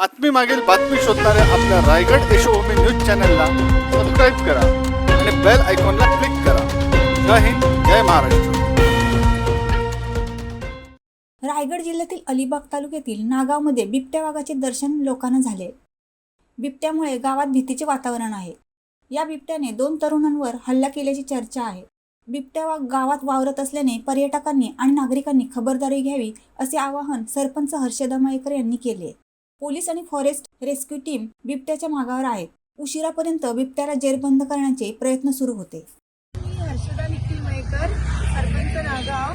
बातमी मागील बातमी शोधणाऱ्या आपल्या रायगड यशोभूमी न्यूज चॅनलला सबस्क्राईब करा आणि बेल आयकॉनला क्लिक करा. जय हिंद जय महाराष्ट्र. रायगड जिल्ह्यातील अलिबाग तालुक्यातील नागावमध्ये बिबट्या वाघाचे दर्शन लोकांना झाले. बिबट्यामुळे गावात भीतीचे वातावरण आहे. या बिबट्याने दोन तरुणांवर हल्ला केल्याची चर्चा आहे. बिबट्या वाघ गावात वावरत असल्याने पर्यटकांनी आणि नागरिकांनी खबरदारी घ्यावी असे आवाहन सरपंच हर्षदा मयेकर यांनी केले. पोलीस आणि फॉरेस्ट रेस्क्यू टीम बिबट्याच्या मागावर आहेत उशिरापर्यंत बिबट्याला जेरबंद करण्याचे प्रयत्न सुरू होते. मी हर्षदा निखिल मयेकर सरपंच नागाव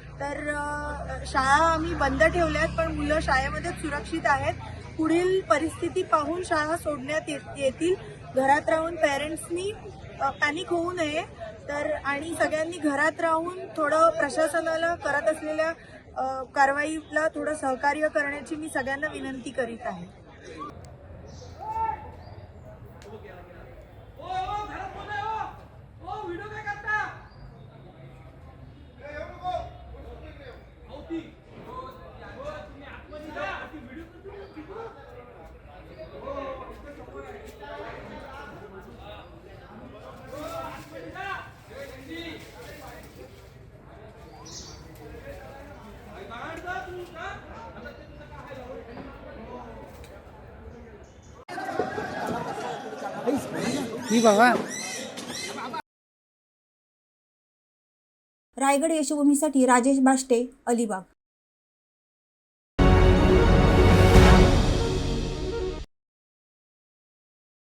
तर शाळा आम्ही बंद ठेवल्या आहेत पण मुलं शाळेमध्ये सुरक्षित आहेत. पुढील परिस्थिती पाहून शाळा सोडण्यात येत- येतील. घरात राहून पेरेंट्सनी पॅनिक होऊ नये. तर आणि सगळ्यांनी घरात राहून थोडं प्रशासनाला करत असलेल्या कारवाईला थोडं सहकार्य करण्याची मी सगळ्यांना विनंती करीत आहे. रायगड यशोभूमीसाठी राजेश बाष्टे अलिबाग.